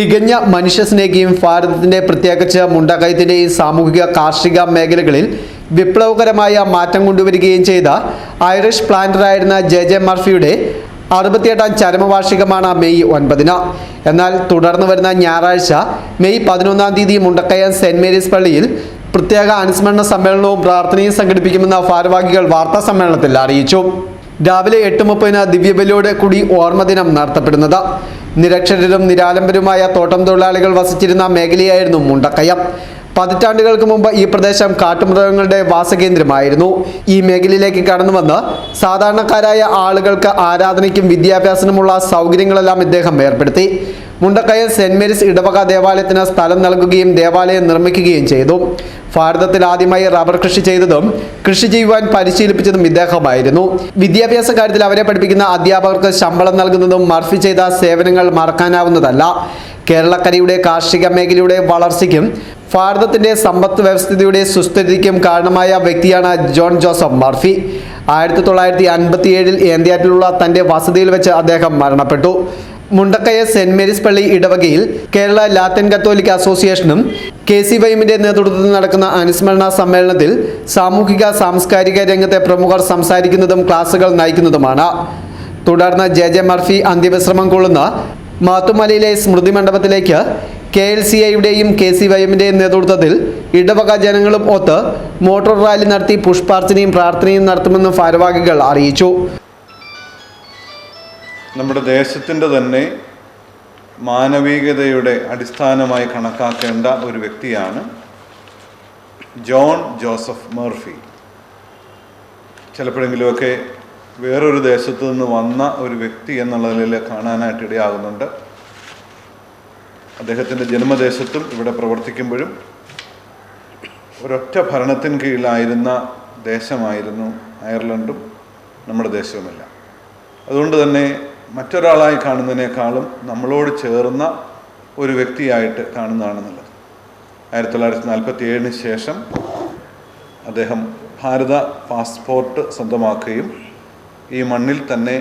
തികഞ്ഞ മനുഷ്യസ്നേഹിയും ഭാരതത്തിന്റെ പ്രത്യേകിച്ച് മുണ്ടകയത്തിന്റെയും സാമൂഹിക കാർഷിക മേഖലകളിൽ വിപ്ലവകരമായ മാറ്റം കൊണ്ടുവരികയും ചെയ്ത ഐറിഷ് പ്ലാന്ററായിരുന്ന ജെ ജെ മർഫിയുടെ അറുപത്തിയെട്ടാം ചരമവാർഷികമാണ് മെയ് ഒൻപതിന്. എന്നാൽ തുടർന്ന് വരുന്ന ഞായറാഴ്ച മെയ് പതിനൊന്നാം തീയതി മുണ്ടക്കയം സെന്റ് മേരീസ് പള്ളിയിൽ പ്രത്യേക അനുസ്മരണ സമ്മേളനവും പ്രാർത്ഥനയും സംഘടിപ്പിക്കുമെന്ന് ഭാരവാഹികൾ വാർത്താ സമ്മേളനത്തിൽ അറിയിച്ചു. രാവിലെ എട്ട് മുപ്പതിന് ദിവ്യബലിയോടെ കൂടി ഓർമ്മദിനം നടത്തപ്പെടുന്നത്. നിരക്ഷരരും നിരാലംബരുമായ തോട്ടം തൊഴിലാളികൾ വസിച്ചിരുന്ന മേഖലയായിരുന്നു മുണ്ടക്കയം. പതിറ്റാണ്ടുകൾക്ക് മുമ്പ് ഈ പ്രദേശം കാട്ടുമൃഗങ്ങളുടെ വാസകേന്ദ്രമായിരുന്നു. ഈ മേഖലയിലേക്ക് കടന്നു വന്ന് സാധാരണക്കാരായ ആളുകൾക്ക് ആരാധനയ്ക്കും വിദ്യാഭ്യാസത്തിനുമുള്ള സൗകര്യങ്ങളെല്ലാം ഇദ്ദേഹം ഏർപ്പെടുത്തി. മുണ്ടക്കയം സെന്റ് മേരീസ് ഇടവക ദേവാലയത്തിന് സ്ഥലം നൽകുകയും ദേവാലയം നിർമ്മിക്കുകയും ചെയ്തു. ഭാരതത്തിൽ ആദ്യമായി റബ്ബർ കൃഷി ചെയ്തതും കൃഷി ചെയ്യുവാൻ പരിശീലിപ്പിച്ചതും ഇദ്ദേഹമായിരുന്നു. വിദ്യാഭ്യാസ കാര്യത്തിൽ അവരെ പഠിപ്പിക്കുന്ന അധ്യാപകർക്ക് ശമ്പളം നൽകുന്നതും മർഫി ചെയ്ത സേവനങ്ങൾ മറക്കാനാവുന്നതല്ല. കേരളക്കരയുടെ കാർഷിക മേഖലയുടെ വളർച്ചയ്ക്കും ഭാരതത്തിന്റെ സമ്പദ് വ്യവസ്ഥിതിയുടെ സുസ്ഥിരതയ്ക്കും കാരണമായ വ്യക്തിയാണ് ജോൺ ജോസഫ് മർഫി. ആയിരത്തി തൊള്ളായിരത്തി അൻപത്തിയേഴിൽ ഏന്ത്യാറ്റിലുള്ള തന്റെ വസതിയിൽ വെച്ച് അദ്ദേഹം മരണപ്പെട്ടു. മുണ്ടക്കയ സെന്റ് മേരീസ് പള്ളി ഇടവകയിൽ കേരള ലാത്തിൻ കത്തോലിക്ക അസോസിയേഷനും കെ സി വൈമിന്റെ നേതൃത്വത്തിൽ നടക്കുന്ന അനുസ്മരണ സമ്മേളനത്തിൽ സാമൂഹിക സാംസ്കാരിക രംഗത്തെ പ്രമുഖർ സംസാരിക്കുന്നതും ക്ലാസുകൾ നയിക്കുന്നതുമാണ്. തുടർന്ന് ജെ ജെ മർഫി അന്ത്യവിശ്രമം കൊള്ളുന്ന മാത്തുമലയിലെ സ്മൃതി മണ്ഡപത്തിലേക്ക് കെ എൽ സി ഐയുടെയും കെ സി വൈഎമ്മിന്റെയും നേതൃത്വത്തിൽ ഇടവക ജനങ്ങളും ഒത്ത് മോട്ടോർ റാലി നടത്തി പുഷ്പാർച്ചനയും പ്രാർത്ഥനയും നടത്തുമെന്ന് ഭാരവാഹികൾ അറിയിച്ചു. നമ്മുടെ ദേശത്തിന്റെ തന്നെ മാനവികതയുടെ അടിസ്ഥാനമായി കണക്കാക്കേണ്ട ഒരു വ്യക്തിയാണ് ജോൺ ജോസഫ് മർഫി. ചിലപ്പോഴെങ്കിലുമൊക്കെ വേറൊരു ദേശത്തു നിന്ന് വന്ന ഒരു വ്യക്തി എന്നുള്ള നിലയിൽ കാണാനായിട്ട് ഇടയാകുന്നുണ്ട്. അദ്ദേഹത്തിന്റെ ജന്മദേശത്തും ഇവിടെ പ്രവർത്തിക്കുമ്പോഴും ഒരൊറ്റ ഭരണത്തിന് കീഴിലായിരുന്ന ദേശമായിരുന്നു അയർലൻഡും നമ്മുടെ ദേശവുമെല്ലാം. അതുകൊണ്ട് തന്നെ മറ്റൊരാളായി കാണുന്നതിനേക്കാളും നമ്മളോട് ചേർന്ന ഒരു വ്യക്തിയായിട്ട് കാണുന്നതാണെന്നുള്ളത്. ആയിരത്തി തൊള്ളായിരത്തി നാൽപ്പത്തി ഏഴിന് ശേഷം അദ്ദേഹം ഭാരത പാസ്പോർട്ട് സ്വന്തമാക്കുകയും ഈ മണ്ണിൽ തന്നെ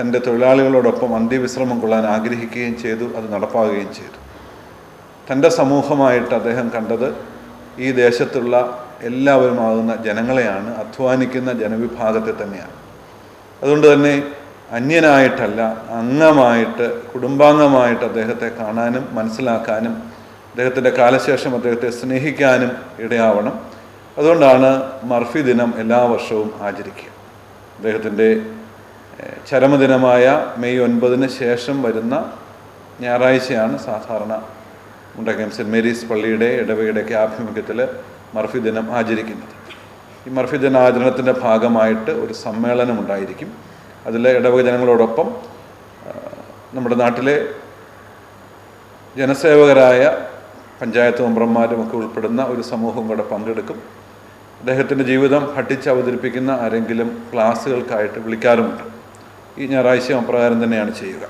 തന്റെ തൊഴിലാളികളോടൊപ്പം അന്ത്യവിശ്രമം കൊള്ളാൻ ആഗ്രഹിക്കുകയും ചെയ്തു അത് നടപ്പാകുകയും ചെയ്തു. തന്റെ സമൂഹമായിട്ട് അദ്ദേഹം കണ്ടത് ഈ ദേശത്തുള്ള എല്ലാവരുമാകുന്ന ജനങ്ങളെയാണ് അധ്വാനിക്കുന്ന ജനവിഭാഗത്തെ തന്നെയാണ്. അതുകൊണ്ട് തന്നെ അന്യനായിട്ടല്ല അംഗമായിട്ട് കുടുംബാംഗമായിട്ട് അദ്ദേഹത്തെ കാണാനും മനസ്സിലാക്കാനും അദ്ദേഹത്തിന്റെ കാലശേഷം അദ്ദേഹത്തെ സ്നേഹിക്കാനും ഇടയാവണം. അതുകൊണ്ടാണ് മർഫി ദിനം എല്ലാ വർഷവും ആചരിക്കുക. അദ്ദേഹത്തിന്റെ ചരമദിനമായ മെയ് ഒൻപതിന് ശേഷം വരുന്ന ഞായറാഴ്ചയാണ് സാധാരണ മുണ്ടക്കയം സെന്റ് മേരീസ് പള്ളിയുടെ ഇടവകയുടെയൊക്കെ ആഭിമുഖ്യത്തിൽ മർഫി ദിനം ആചരിക്കുന്നത്. ഈ മർഫി ദിനാചരണത്തിന്റെ ഭാഗമായിട്ട് ഒരു സമ്മേളനം ഉണ്ടായിരിക്കും അതിൽ ഇടവക ജനങ്ങളോടൊപ്പം നമ്മുടെ നാട്ടിലെ ജനസേവകരായ പഞ്ചായത്ത് മെമ്പർമാരും ഒക്കെ ഉൾപ്പെടുന്ന ഒരു സമൂഹം കൂടെ പങ്കെടുക്കും. അദ്ദേഹത്തിന്റെ ജീവിതം പഠിച്ച് അവതരിപ്പിക്കുന്ന ആരെങ്കിലും ക്ലാസ്സുകൾക്കായിട്ട് വിളിക്കാറുമുണ്ട്. ഈ ഞായറാഴ്ച അപ്രകാരം തന്നെയാണ് ചെയ്യുക.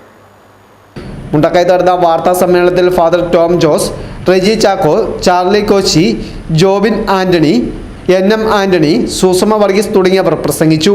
മുണ്ടക്കയത്ത് നടന്ന വാർത്താ സമ്മേളനത്തിൽ father Tom Jose Reji Chacko Charlie Kochi Jobin Antony N M Antony Susamma Varghese തുടങ്ങിയവർ പ്രസംഗിച്ചു.